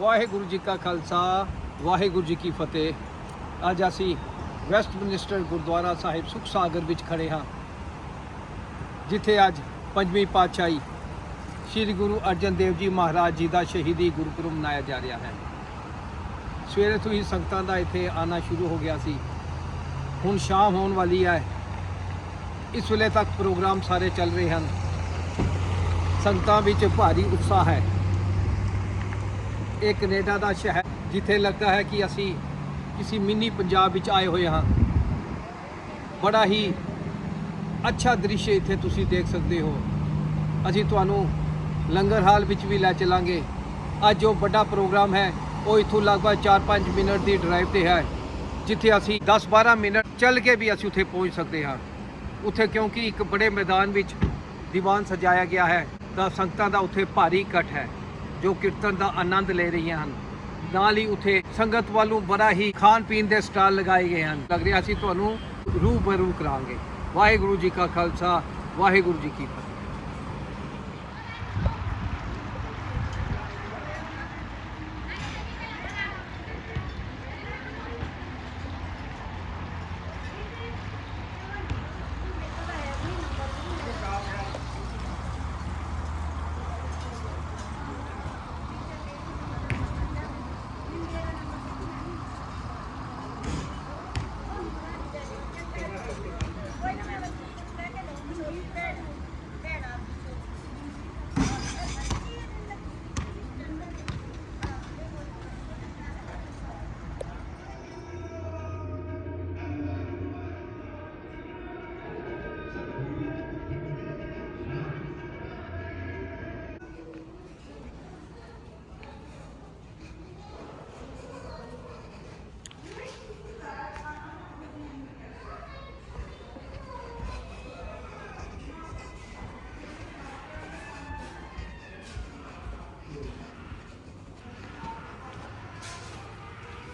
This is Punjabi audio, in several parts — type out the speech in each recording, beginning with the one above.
ਵਾਹਿਗੁਰੂ ਜੀ ਕਾ ਖਾਲਸਾ, ਵਾਹਿਗੁਰੂ ਜੀ ਕੀ ਫਤਿਹ। ਅੱਜ ਅਸੀਂ ਵੈਸਟ ਮਿਨਿਸਟਰ ਗੁਰਦੁਆਰਾ ਸਾਹਿਬ ਸੁਖ ਸਾਗਰ ਵਿੱਚ ਖੜੇ ਹਾਂ, ਜਿੱਥੇ ਅੱਜ ਪੰਜਵੀਂ ਪਾਤਸ਼ਾਹੀ ਸ੍ਰੀ ਗੁਰੂ ਅਰਜਨ ਦੇਵ ਜੀ ਮਹਾਰਾਜ ਜੀ ਦਾ ਸ਼ਹੀਦੀ ਗੁਰਪੁਰਬ ਮਨਾਇਆ ਜਾ ਰਿਹਾ ਹੈ। ਸਵੇਰੇ ਤੋਂ ਹੀ ਸੰਗਤਾਂ ਦਾ ਇੱਥੇ ਆਣਾ ਸ਼ੁਰੂ ਹੋ ਗਿਆ ਸੀ। ਹੁਣ ਸ਼ਾਮ ਹੋਣ ਵਾਲੀ ਹੈ। ਇਸ ਵੇਲੇ ਤੱਕ ਪ੍ਰੋਗਰਾਮ ਸਾਰੇ ਚੱਲ ਰਹੇ ਹਨ। ਸੰਗਤਾਂ ਵਿੱਚ ਭਾਰੀ ਉਤਸ਼ਾਹ ਹੈ। ਇਹ ਕੈਨੇਡਾ ਦਾ ਸ਼ਹਿਰ ਜਿੱਥੇ ਲੱਗਦਾ ਹੈ ਕਿ ਅਸੀਂ ਕਿਸੇ ਮਿੰਨੀ ਪੰਜਾਬ ਵਿੱਚ ਆਏ ਹੋਏ ਹਾਂ। ਬੜਾ ਹੀ ਅੱਛਾ ਦ੍ਰਿਸ਼ ਇੱਥੇ ਤੁਸੀਂ ਦੇਖ ਸਕਦੇ ਹੋ। ਅਸੀਂ ਤੁਹਾਨੂੰ ਲੰਗਰ ਹਾਲ ਵਿੱਚ ਵੀ ਲੈ ਚੱਲਾਂਗੇ। ਅੱਜ ਜੋ ਵੱਡਾ ਪ੍ਰੋਗਰਾਮ ਹੈ। ਉਹ ਇੱਥੋਂ ਲਗਭਗ 4-5 ਮਿੰਟ ਦੀ ਡਰਾਈਵ ਤੇ ਹੈ, ਜਿੱਥੇ ਅਸੀਂ 10-12 ਮਿੰਟ ਚੱਲ ਕੇ ਵੀ ਅਸੀਂ ਉੱਥੇ ਪਹੁੰਚ ਸਕਦੇ ਹਾਂ। ਉੱਥੇ ਕਿਉਂਕਿ ਇੱਕ ਬੜੇ ਮੈਦਾਨ ਵਿੱਚ ਦੀਵਾਨ ਸਜਾਇਆ ਗਿਆ ਹੈ। ਤਾਂ ਸੰਗਤਾਂ ਦਾ ਉੱਥੇ ਭਾਰੀ ਇਕੱਠ ਹੈ। ਜੋ ਕੀਰਤਨ ਦਾ ਆਨੰਦ ਲੈ ਰਹੀਆਂ ਹਨ। ਨਾਲ ਹੀ ਉੱਥੇ ਸੰਗਤ ਵੱਲੋਂ ਬੜਾ ਹੀ ਖਾਣ ਪੀਣ ਦੇ ਸਟਾਲ ਲਗਾਏ ਗਏ ਹਨ। ਲੱਗ ਰਿਹਾ ਅਸੀਂ ਤੁਹਾਨੂੰ ਰੂਬਰੂ ਕਰਾਂਗੇ। ਵਾਹਿਗੁਰੂ ਜੀ ਕਾ ਖਾਲਸਾ, ਵਾਹਿਗੁਰੂ ਜੀ ਕੀ ਫਤਿਹ।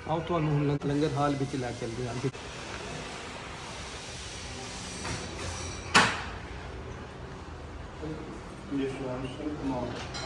ਆਓ ਤੁਹਾਨੂੰ ਹੁਣ ਲੰਗ- ਲੰਗਰ ਹਾਲ ਵਿੱਚ ਲੈ ਚੱਲਦੇ ਹਾਂ। ਜੀ ਮੇਰੇ ਮਾਰੇ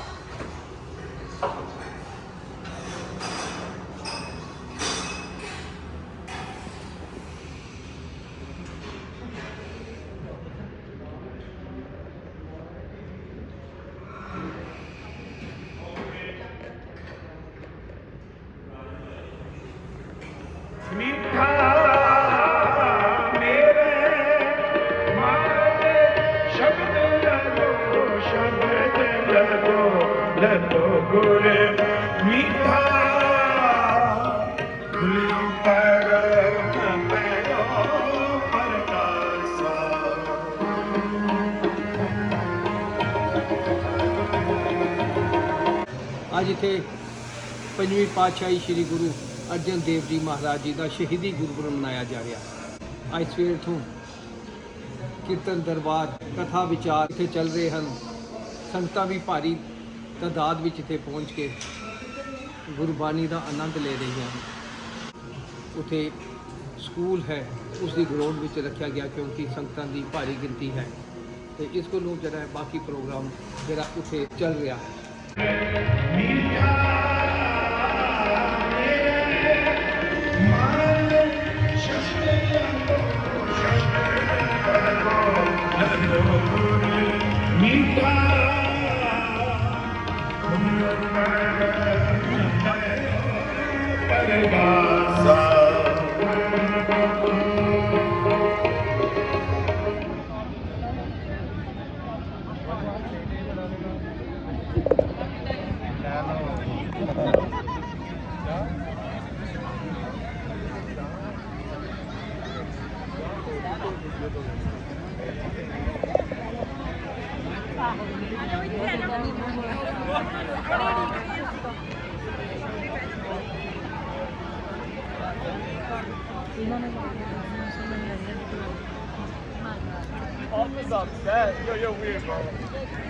ਅੱਜ ਇੱਥੇ ਪੰਜਵੀਂ ਪਾਤਸ਼ਾਹੀ ਸ੍ਰੀ ਗੁਰੂ ਅਰਜਨ ਦੇਵ ਜੀ ਮਹਾਰਾਜ ਜੀ ਦਾ ਸ਼ਹੀਦੀ ਗੁਰਪੁਰਬ ਮਨਾਇਆ ਜਾ ਰਿਹਾ ਅੱਜ ਸਵੇਰ ਤੋਂ ਕੀਰਤਨ ਦਰਬਾਰ, ਕਥਾ ਵਿਚਾਰ ਇੱਥੇ ਚੱਲ ਰਹੇ ਹਨ। ਸੰਗਤਾਂ ਵੀ ਭਾਰੀ ਤਾਦਾਦ ਵਿੱਚ ਇੱਥੇ ਪਹੁੰਚ ਕੇ ਗੁਰਬਾਣੀ ਦਾ ਆਨੰਦ ਲੈ ਰਹੀਆਂ ਹਨ। ਉਥੇ ਸਕੂਲ ਹੈ, ਉਸ ਦੀ ਗਰਾਊਂਡ ਵਿੱਚ ਰੱਖਿਆ ਗਿਆ ਕਿਉਂਕਿ ਸੰਗਤਾਂ ਦੀ ਭਾਰੀ ਗਿਣਤੀ ਹੈ। ਤੇ ਇਸ ਕੋਲੋਂ ਜਿਹੜਾ ਬਾਕੀ ਪ੍ਰੋਗਰਾਮ ਜਿਹੜਾ ਉਥੇ ਚੱਲ ਰਿਹਾ ਹੈ। Office upset. Yo, you're weird, bro.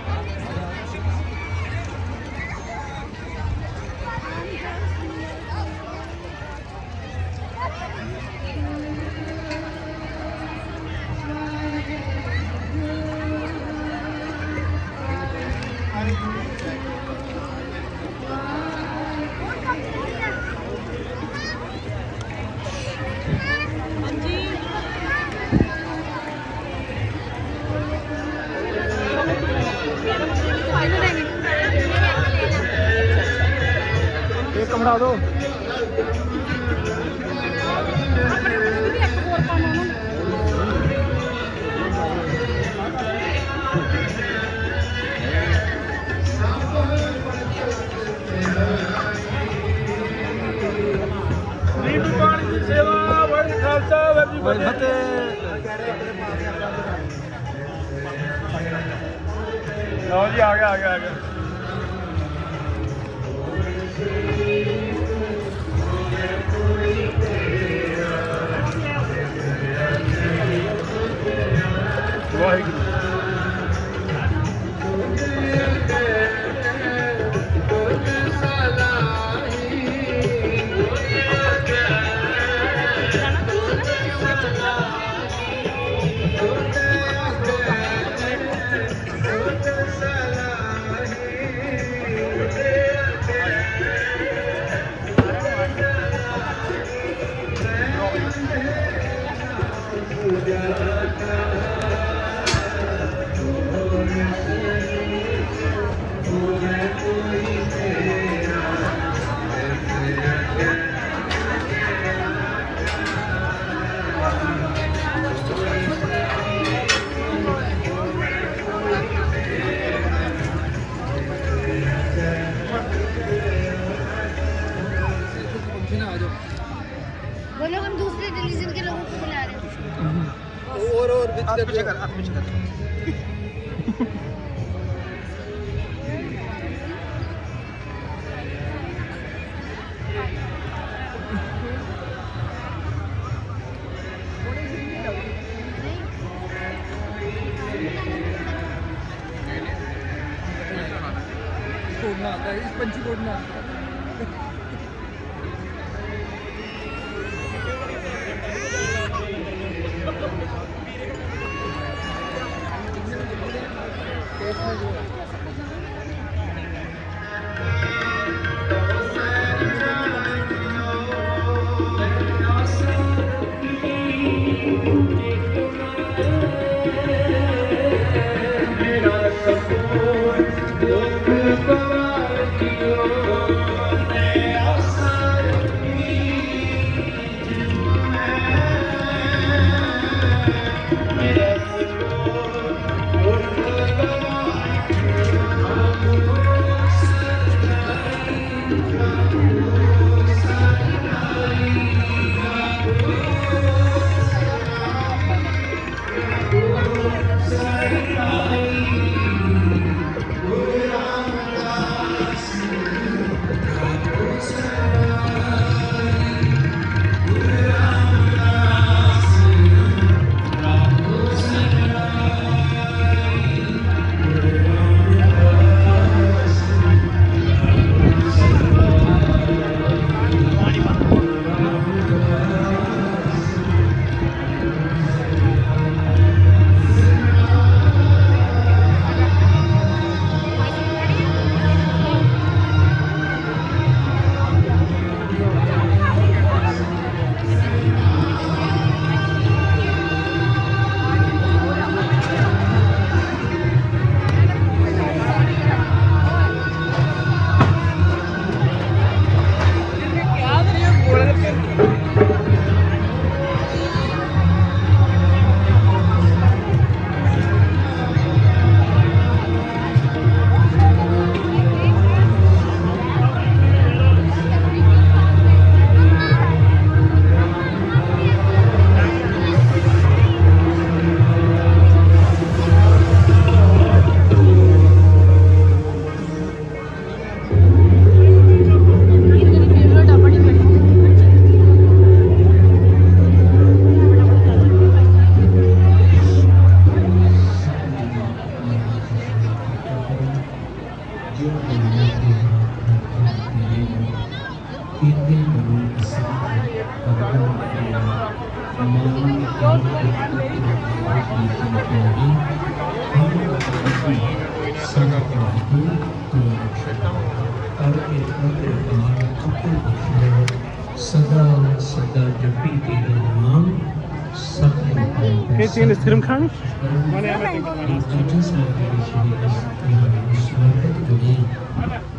Waheguru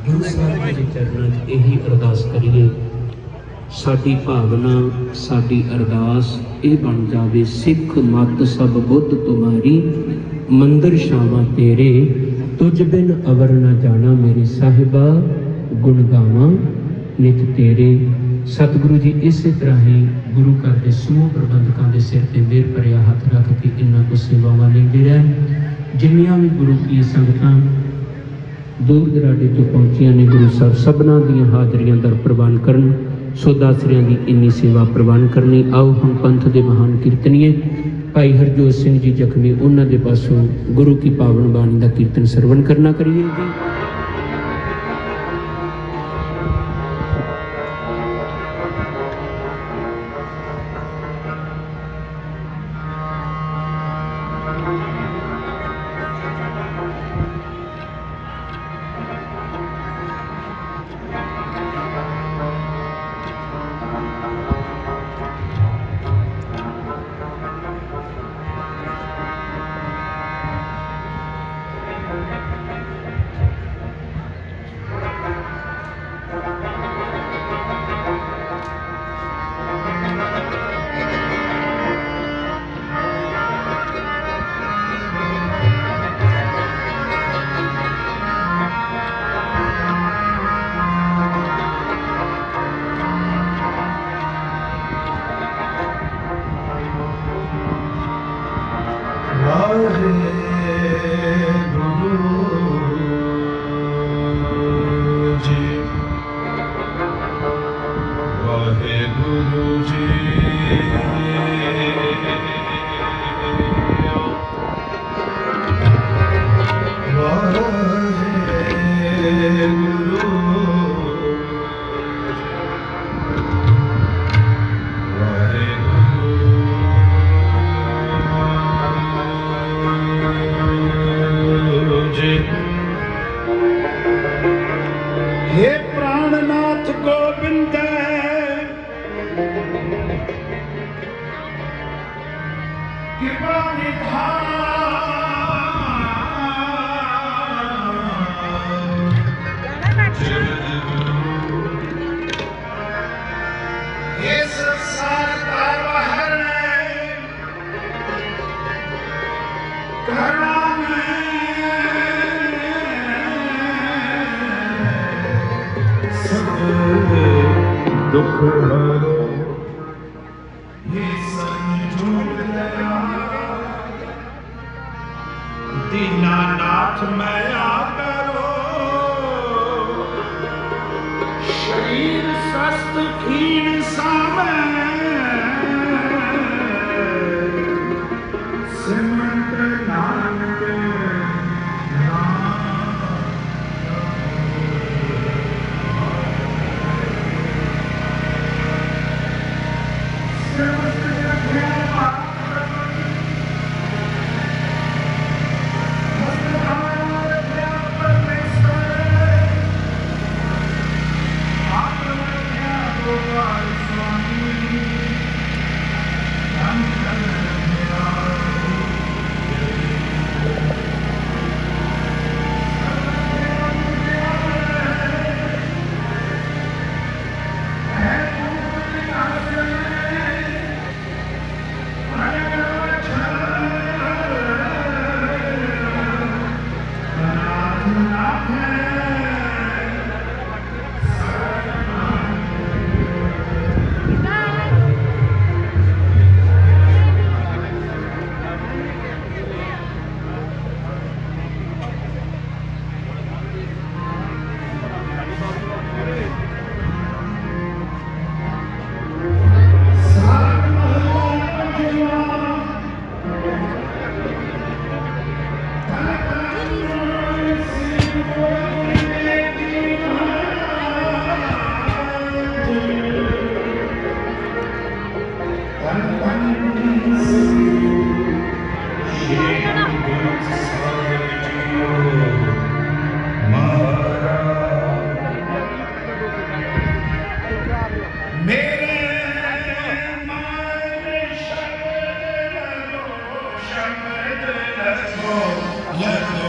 Guru Sahib ਦੇ ਚਰਨਾਂ 'ਚ ਇਹੀ ਅਰਦਾਸ ਕਰੀਏ। ਸਾਡੀ ਭਾਵਨਾ ਸਾਡੀ ਅਰਦਾਸ ਇਹ ਬਣ ਜਾਵੇ ਸਿੱਖ ਮਤ ਸਭ ਬੁੱਧ ਤੁਮਾਰੀ। ਮੰਦਰ ਸ਼ਾਵਾ ਤੇਰੇ ਤੁਝ ਬਿਨ ਅਵਰ ਨਾ ਜਾਣਾ ਮੇਰੇ ਸਾਹਿਬਾ। ਗੁਣ ਗਾਵਾਂ ਨਿਤ ਤੇਰੇ। ਸਤਿਗੁਰੂ ਜੀ ਇਸੇ ਤਰ੍ਹਾਂ ਹੀ ਗੁਰੂ ਘਰ ਦੇ ਸਮੂਹ ਪ੍ਰਬੰਧਕਾਂ ਦੇ ਸਿਰ ਤੇ ਮੇਰ ਭਰਿਆ ਹੱਥ ਰੱਖ ਕੇ ਇਨ੍ਹਾਂ ਕੋ ਸੇਵਾਵਾਂ ਲੈਂਦੇ ਰਹਿਣ, ਜਿੰਨੀਆਂ ਵੀ ਗੁਰੂ ਕੀ ਸੰਗਤਾਂ ਦੂਰ ਦਰਾਡੇ ਤੋਂ ਪਹੁੰਚੀਆਂ ਨੇ, ਗੁਰੂ ਸਾਹਿਬ ਸਭਨਾਂ ਦੀਆਂ ਹਾਜ਼ਰੀਆਂ ਦਰ ਪ੍ਰਵਾਨ ਕਰਨ, ਸੋ ਦਾਸਰਿਆਂ ਦੀ ਇੰਨੀ ਸੇਵਾ ਪ੍ਰਵਾਨ ਕਰਨੀ, ਆਓ ਹਮ ਪੰਥ ਦੇ ਮਹਾਨ ਕੀਰਤਨੀਏ, ਭਾਈ ਹਰਜੋਤ ਸਿੰਘ ਜੀ ਜ਼ਖਮੀ, ਉਹਨਾਂ ਦੇ ਪਾਸੋਂ ਗੁਰੂ ਕੀ ਪਾਵਨ ਬਾਣੀ ਦਾ ਕੀਰਤਨ ਸਰਵਣ ਕਰਨਾ ਕਰੀਏ ਜੀ। ਵਾਹਿਗੁਰੂ ਦੁੱਖ Yeah.